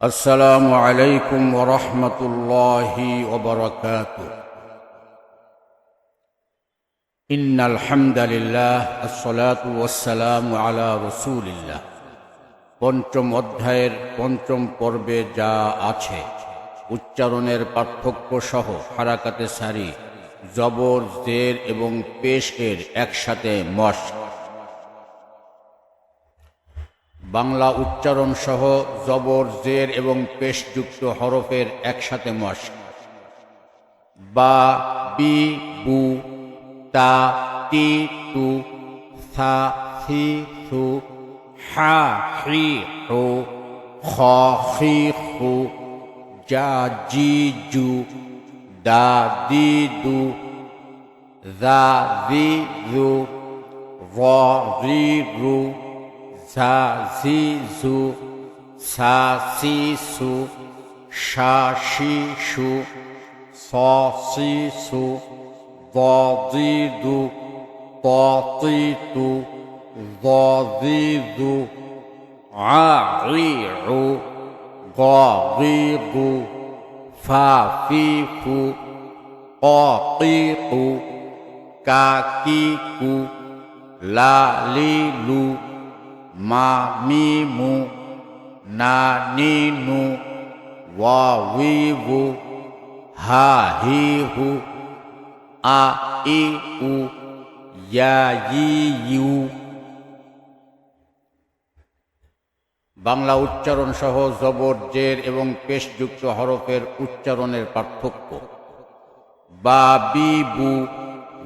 السلام عليكم ورحمة الله وبركاته إن الحمد لله الصلاة والسلام على رسول الله পঞ্চম অধ্যায়ের পঞ্চম পর্বে যা আছে উচ্চারণের পার্থক্য সহ হারাকাতে সারি জবর জের এবং পেশ এর একসাথে মস্ক বাংলা উচ্চারণ সহ জবর, জের এবং পেশযুক্ত হরফের একসাথে মস্ক বা, বি, বু, তা, তি, তু, সা থি থু হা, হি, হু, খ হি হু যা জি, জু, দা, দি, দু দা দি দু র, রি, রু ঝা ঝি ঝু সা সি সু সা শি সু স সি সু দ দি দু ত তি তু দ দি দু আ রি রু গ রি গু ফা ফি ফু ক কি কু কা কি কু লা লি লু মা মি মু, না নি নু, ওয়া উই বু হা হি হু, আ ই উ, ইয়া ই ইউ। বাংলা উচ্চারণ সহ জবর, জের এবং পেশযুক্ত হরফের উচ্চারণের পার্থক্য। বা বি বু,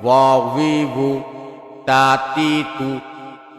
ওয়া উই বু তা তি তু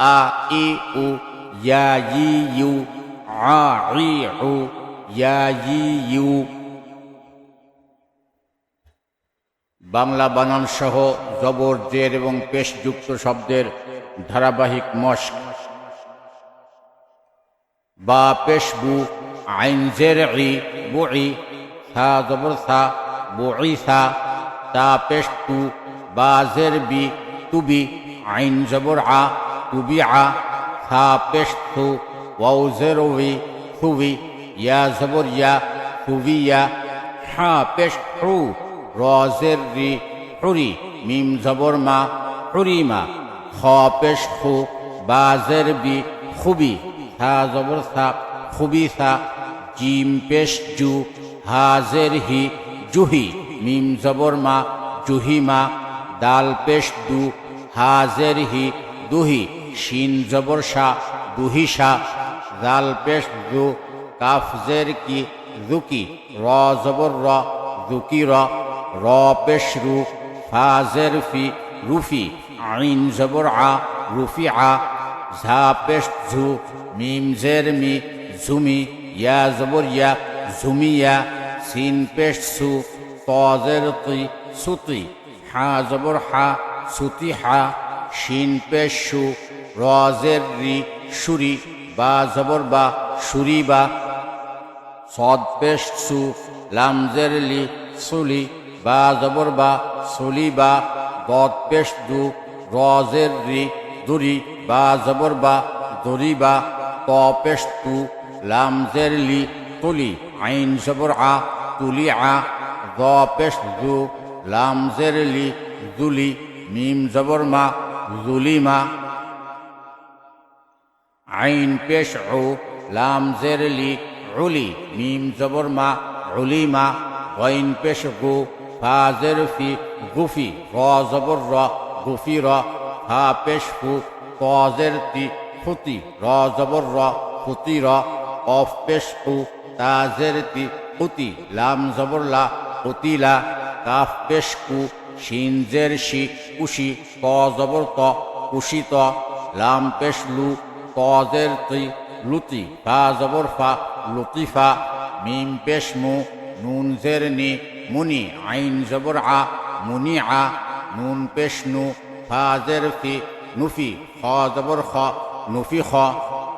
আ, ই, উ ই ইয়া, ই, ইউ, আ রি উ ইয়া, ই, ইউ। বাংলা বানান সহ জবর জের এবং পেশযুক্ত শব্দের ধারাবাহিক মস্ক বা, পেশবু, আইন জের, ই বুই সা জবর সা বুই সা তা, পেশ পেশতু বা, জের, বি তুবি আইন, জবর, আ তুবি আ সা জের উই খুবি ইয়া জবর ইয়া খুবিয়া হা পেশতু র জের রি হুরি মিম জবর মা হুরিমা খ পেশতু বা জের বি খুবি হা জবর সা খুবি সা জিম জু হাজের হি জুহি মিম জবর মা জুহিমা দাল দু হাজের হি দুহি শিন জবর সা দুহিসা দাল পেশ দু কাফ জের কি জুকি র জবর র জুকি র র পেশ রু ফাজের ফি রুফি আইন জবর আ রুফি আ, ঝা পেশ ঝু, মিম জের মি ঝুমি ইয়া জবর ইয়া ঝুমিয়া সিন পেশ সু তজের তুই সুতি হা জবর হা সুতি হা, শিন পেশ সু রজের রি, সুরি বা জবর বা সুরি বা সদ পেশ সু, লামজের লি, সুলি বা জবর বা সুলি বা দদ পেশ দু, রজের রি, দুরি বা জবর বা দরি বা ত পেশ তু লামজের লি, তুলি, আইন জবর আ, তুলি আ দ পেশ দু, লামজের লি, দুলি, মিম জবর মা জুলিমা আইন পেশ ও লামজের লি, উলি, মিম জবর মা উলিমা গইন পেশ গু, ফি গুফি র জবর র, গুফি র হা পেশ ফু তজের তি, ফুতি, র জবর র, ফুতি র, অফ পেশ ফু, তি ফুতি লাম জবর লা ফুতিলা কাফ পেশ কু শিনজের শি কুশি ক জবর ত কুশিত লাম পেশ লু তজের তি লুতি ফা জবর ফা লুতিফা মিম পেশ মু, নুন জের নি, মুনি, আইন জবর আ, মুনি আ, নুন পেশ নু, ফা জের ফি, নুফি, খ জবর খ, নুফি খ,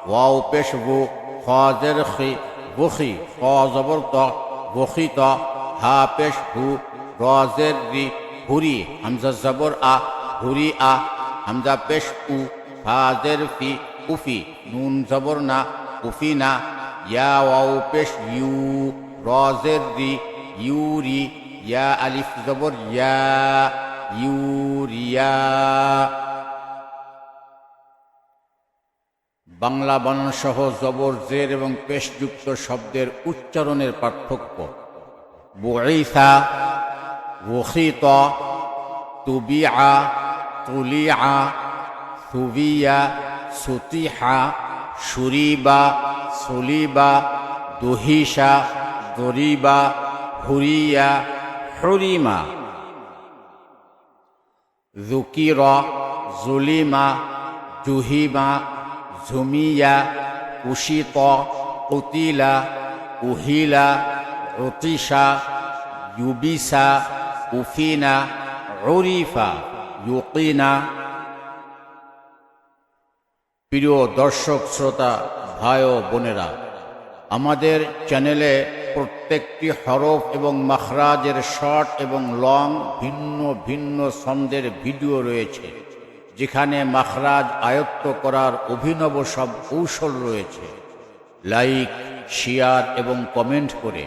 ওয়াও পেশ বু খ জের খি, বুখি, ক জবর ত, বুখি ত, হা পেশ হু র জের রি হুরি হামজা জবর আ হুরি আ, হামজা পেশ উ, ফা জের ফি উফি নুন জবর না উফি না। ইয়া ওয়াও পেশ, ইউ রজের রি ইউরি ইয়া আলিফ জবর, ইয়া ইউরিয়া বাংলা বানানসহ জবর, জের এবং পেশযুক্ত শব্দের উচ্চারণের পার্থক্য। বুঈসা ওখিত তুবিআ, তুলিআ, সুবিয়া সুতিহা, সুরিবা, সুলিবা, দুহিসা, দরিবা, হুরিয়া, হুরিমা। জুকির, জুলিমা, জুহিমা ঝুমিয়া উশিত উতিলা উহিলা উতিসা ইউবিসা উফিনা উরিফা, ইউকিনা। প্রিয় দর্শক, শ্রোতা, ভাই ও বোনেরা, আমাদের চ্যানেলে প্রত্যেকটি হরফ এবং মাখরাজের শর্ট এবং লং ভিন্ন ভিন্ন ছন্দের ভিডিও রয়েছে, যেখানে মাখরাজ আয়ত্ত করার অভিনব সব কৌশল রয়েছে। লাইক, শেয়ার এবং কমেন্ট করে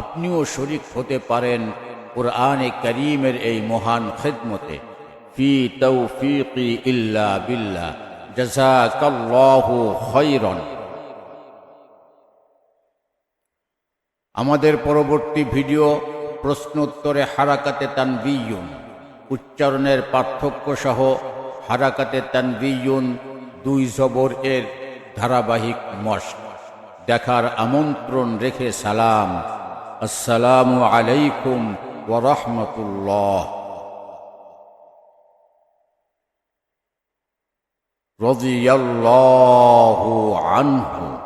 আপনিও শরিক হতে পারেন কোরআনে করিমের এই মহান খেদমতে। ফি তৌফিকি ইল্লা বিল্লাহ। আমাদের পরবর্তী ভিডিও প্রশ্নোত্তরে হারাকাতে তানবিয়ুন, উচ্চারণের পার্থক্য সহ হারাকাতে তানবিয়ুন দুই জবর এর ধারাবাহিক মস্ক দেখার আমন্ত্রণ রেখে সালাম। আসসালামু আলাইকুম ওরহমতুল্লাহ رضي الله عنه